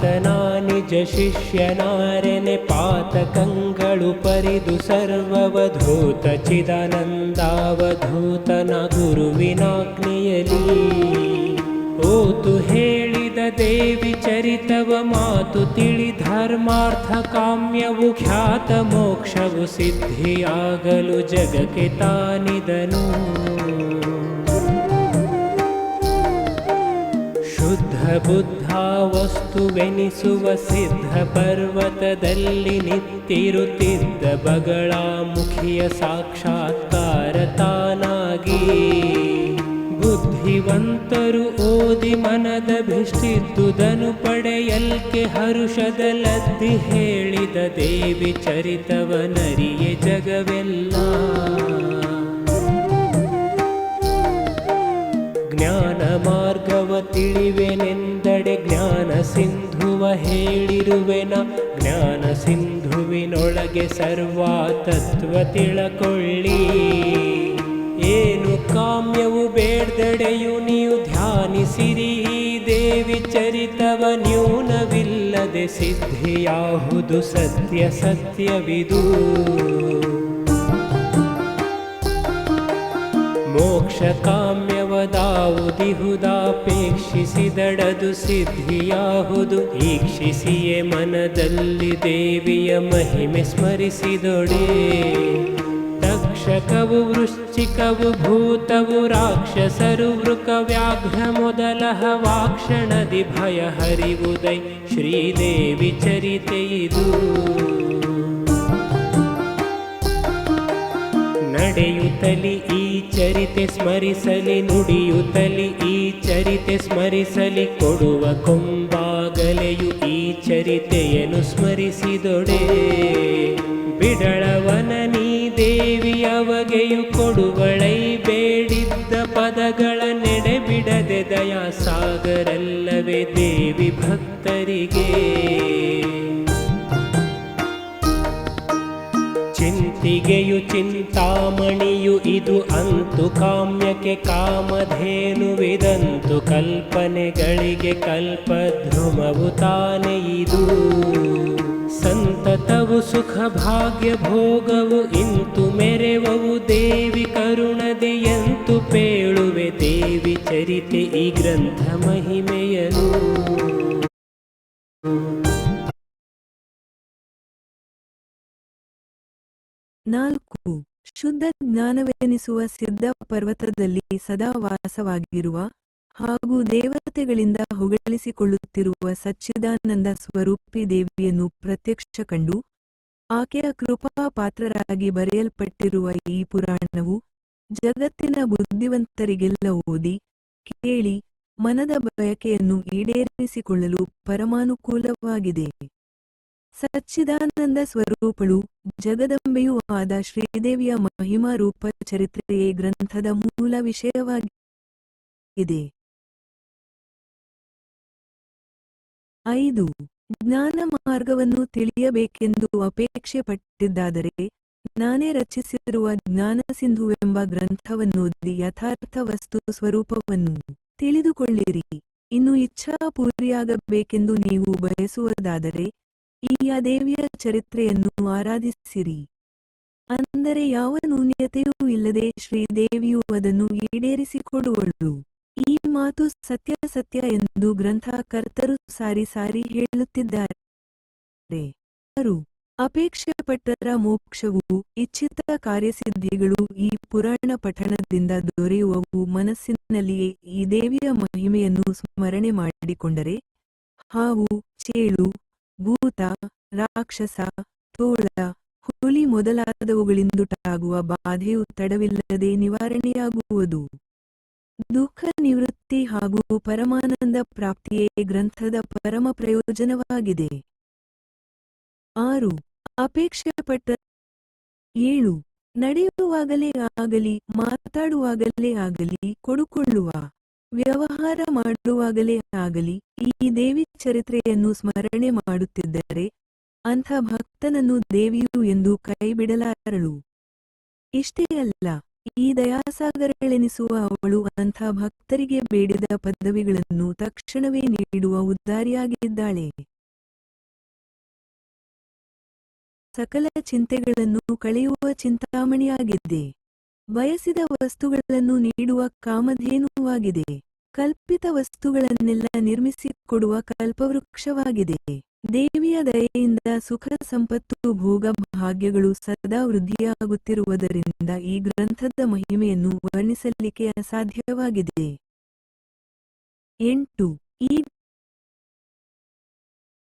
ಆತನ ನಿಜ ಶಿಷ್ಯನಾರೆನೆ ಪಾತಕಂಗಳು ಪರಿದು ಸರ್ವವಧೂತ ಚಿದಾನಂದಾವಧೂತನ ಗುರುವಿನಾಜ್ಞೆಯಲಿ ಓತು ಹೇಳಿದ ದೇವಿ ಚರಿತವ ಮಾತು ತಿಳಿ ಧರ್ಮಾರ್ಥ ಕಾಮ್ಯವು ಖ್ಯಾತ ಮೋಕ್ಷವು ಸಿದ್ಧಿಯಾಗಲು ಜಗಕ್ಕೆ ತಾನಿದನು ಬುದ್ಧ ವಸ್ತುವೆನಿಸುವ ಸಿದ್ಧ ಪರ್ವತದಲ್ಲಿ ನಿಂತಿರುತ್ತಿದ್ದ ಬಗಳಾಮುಖಿಯ ಸಾಕ್ಷಾತ್ಕಾರ ತಾನಾಗಿ. ಬುದ್ಧಿವಂತರು ಓದಿ ಮನದ ಭಿಷ್ಟಿದ್ದುದನು ಪಡೆಯಲ್ಕೆ ಹರುಷದಲದ್ದಿ ಹೇಳಿದ ದೇವಿ ಚರಿತವನರಿಯೆ ಜಗವೆಲ್ಲ. ಜ್ಞಾನ ಮಾರ್ಗವ ತಿಳಿವೆನೆಂದಡೆ ಜ್ಞಾನ ಸಿಂಧುವ ಹೇಳಿರುವೆನ. ಜ್ಞಾನ ಸಿಂಧುವಿನೊಳಗೆ ಸರ್ವ ತತ್ವ ತಿಳಕೊಳ್ಳಿ. ಏನು ಕಾಮ್ಯವು ಬೇಡ್ದಡೆಯು ನೀವು ಧ್ಯಾನಿಸಿರಿ. ದೇವಿ ಚರಿತವ ನ್ಯೂನವಿಲ್ಲದೆ ಸಿದ್ಧಿಯಾಹುದು ಸತ್ಯ ಸತ್ಯವಿದು. ಕಾಮ್ಯವದಾವುದಿಹುದಾಪೇಕ್ಷಿಸಿದಡದು ಸಿದ್ಧಿಯಾಹುದು. ಈಕ್ಷಿಸಿಯೇ ಮನದಲ್ಲಿ ದೇವಿಯ ಮಹಿಮೆ ಸ್ಮರಿಸಿದೊಡೆ. ತಕ್ಷಕವು ವೃಶ್ಚಿಕವು, ಭೂತವು, ರಾಕ್ಷಸರು ವೃಕ ವ್ಯಾಘ್ರ ಮೊದಲ ವಾಕ್ಷಣದಿ ಭಯ ಹರಿವುದೈ ಶ್ರೀದೇವಿ ಚರಿತೆ ನಡೆಯುತ್ತಲಿ ಈ ಚರಿತೆ ಸ್ಮರಿಸಲಿ, ನುಡಿಯುತ್ತಲಿ ಈ ಚರಿತೆ ಸ್ಮರಿಸಲಿ, ಕೊಡುವ ಕೊಂಬಾಗಲೆಯು ಈ ಚರಿತೆಯನ್ನು ಸ್ಮರಿಸಿದೊಡೆ. ಬಿಡಳವನ ನೀ ದೇವಿಯವಗೆಯು ಕೊಡುವಳೈ ಬೇಡಿದ್ದ ಪದಗಳ ನೆಡೆ ಬಿಡದೆ ದಯಾ ಸಾಗರಲ್ಲವೇ ದೇವಿ ಭಕ್ತರಿಗೆ. ಚಿಂತಿಗೆಯು ಚಿಂತಾಮಣಿಯು ಇದು ಅಂತು ಕಾಮ್ಯಕ್ಕೆ ಕಾಮಧೇನುವಿದಂತು ಕಲ್ಪನೆಗಳಿಗೆ ಕಲ್ಪಧ್ರುಮವು ಇದು. ಸಂತತವು ಸುಖ ಭಾಗ್ಯ ಭೋಗವು ಇಂತು ಮೆರೆವವು ದೇವಿ ಕರುಣದೆಯಂತು ಪೇಳುವೆ ದೇವಿ ಚರಿತೆ ಈ ಗ್ರಂಥ ಮಹಿಮೆಯನು. ನಾಲ್ಕು. ಶುದ್ಧ ಜ್ಞಾನವೆನಿಸುವ ಸಿದ್ಧ ಪರ್ವತದಲ್ಲಿ ಸದಾ ವಾಸವಾಗಿರುವ ಹಾಗೂ ದೇವತೆಗಳಿಂದ ಹೊಗಳಿಸಿಕೊಳ್ಳುತ್ತಿರುವ ಸಚ್ಚಿದಾನಂದ ಸ್ವರೂಪಿ ದೇವಿಯನ್ನು ಪ್ರತ್ಯಕ್ಷ ಕಂಡು ಆಕೆಯ ಕೃಪಾ ಪಾತ್ರರಾಗಿ ಬರೆಯಲ್ಪಟ್ಟಿರುವ ಈ ಪುರಾಣವು ಜಗತ್ತಿನ ಬುದ್ಧಿವಂತರಿಗೆಲ್ಲ ಓದಿ, ಕೇಳಿ ಮನದ ಬಯಕೆಯನ್ನು ಈಡೇರಿಸಿಕೊಳ್ಳಲು ಪರಮಾನುಕೂಲವಾಗಿದೆ. ಸಚ್ಚಿದಾನಂದ ಸ್ವರೂಪಳು, ಜಗದಂಬೆಯೂ ಆದ ಶ್ರೀದೇವಿಯ ಮಹಿಮಾ ರೂಪ ಚರಿತ್ರೆಯೇ ಗ್ರಂಥದ ಮೂಲ ವಿಷಯವಾಗಿದೆ. ಐದು. ಜ್ಞಾನ ಮಾರ್ಗವನ್ನು ತಿಳಿಯಬೇಕೆಂದು ಅಪೇಕ್ಷೆ ಪಟ್ಟಿದ್ದಾದರೆ, ನಾನೇ ರಚಿಸಿರುವ ಜ್ಞಾನ ಸಿಂಧುವೆಂಬ ಗ್ರಂಥವನ್ನೋದಿ ಯಥಾರ್ಥ ವಸ್ತು ಸ್ವರೂಪವನ್ನು ತಿಳಿದುಕೊಳ್ಳಿರಿ. ಇನ್ನು ಇಚ್ಛಾಪೂರ್ತಿಯಾಗಬೇಕೆಂದು ನೀವು ಬಯಸುವುದಾದರೆ ಈ ದೇವಿಯ ಚರಿತ್ರೆಯನ್ನು ಆರಾಧಿಸಿರಿ. ಅಂದರೆ ಯಾವ ನೂನ್ಯತೆಯೂ ಇಲ್ಲದೆ ಶ್ರೀದೇವಿಯು ಅದನ್ನು ಈಡೇರಿಸಿಕೊಡುವಳು. ಈ ಮಾತು ಸತ್ಯ ಸತ್ಯ ಎಂದು ಗ್ರಂಥಕರ್ತರು ಸಾರಿ ಸಾರಿ ಹೇಳುತ್ತಿದ್ದಾರೆ. ಅಪೇಕ್ಷೆ ಪಟ್ಟರ ಮೋಕ್ಷವು, ಇಚ್ಛಿತ ಕಾರ್ಯಸಿದ್ಧಿಗಳು ಈ ಪುರಾಣ ಪಠಣದಿಂದ ದೊರೆಯುವವು ಮನಸ್ಸಿನಲ್ಲಿಯೇ ಈ ದೇವಿಯ ಮಹಿಮೆಯನ್ನು ಸ್ಮರಣೆ ಮಾಡಿಕೊಂಡರೆ, ಹಾವು, ಚೇಳು ಭೂತ, ರಾಕ್ಷಸ, ತೋಳ, ಹುಲಿ ಮೊದಲಾದವುಗಳಿಂದುಟಾಗುವ ಬಾಧೆಯು ತಡವಿಲ್ಲದೆ ನಿವಾರಣೆಯಾಗುವುದು. ದುಃಖ, ನಿವೃತ್ತಿ ಹಾಗೂ ಪರಮಾನಂದ ಪ್ರಾಪ್ತಿಯೇ ಗ್ರಂಥದ ಪರಮ ಪ್ರಯೋಜನವಾಗಿದೆ. ಆರು ಅಪೇಕ್ಷೆ ಪಟ್ಟ ಏಳು, ನಡೆಯುವಾಗಲೇ ಆಗಲಿ, ಮಾತಾಡುವಾಗಲೇ ಆಗಲಿ, ಕೊಡುಕೊಳ್ಳುವ. ವ್ಯವಹಾರ ಮಾಡುವಾಗಲೇ ಆಗಲಿ, ಈ ದೇವಿ ಚರಿತ್ರೆಯನ್ನು ಸ್ಮರಣೆ ಮಾಡುತ್ತಿದ್ದರೆ ಅಂಥ ಭಕ್ತನನ್ನು ದೇವಿಯು ಎಂದು ಕೈಬಿಡಲಾರಳು. ಇಷ್ಟೇ ಅಲ್ಲ, ಈ ದಯಾಸಾಗರಗಳೆನಿಸುವ ಅವಳು ಅಂಥ ಭಕ್ತರಿಗೆ ಬೇಡಿದ ಪದವಿಗಳನ್ನು ತಕ್ಷಣವೇ ನೀಡುವ ಉದ್ದಾರಿಯಾಗಿದ್ದಾಳೆ ಸಕಲ ಚಿಂತೆಗಳನ್ನು ಕಳೆಯುವ ಚಿಂತಾಮಣಿಯಾಗಿದ್ದೆ. ಬಯಸಿದ ವಸ್ತುಗಳನ್ನು ನೀಡುವ ಕಾಮಧೇನುವಾಗಿದೆ. ಕಲ್ಪಿತ ವಸ್ತುಗಳನ್ನೆಲ್ಲ ನಿರ್ಮಿಸಿಕೊಡುವ ಕಲ್ಪವೃಕ್ಷವಾಗಿದೆ. ದೇವಿಯ ದಯೆಯಿಂದ ಸುಖ, ಸಂಪತ್ತು, ಭೋಗ, ಭಾಗ್ಯಗಳು ಸದಾ ವೃದ್ಧಿಯಾಗುತ್ತಿರುವುದರಿಂದ ಈ ಗ್ರಂಥದ ಮಹಿಮೆಯನ್ನು ವರ್ಣಿಸಲಿಕ್ಕೆ ಅಸಾಧ್ಯವಾಗಿದೆ. ಎಂಟು, ಈ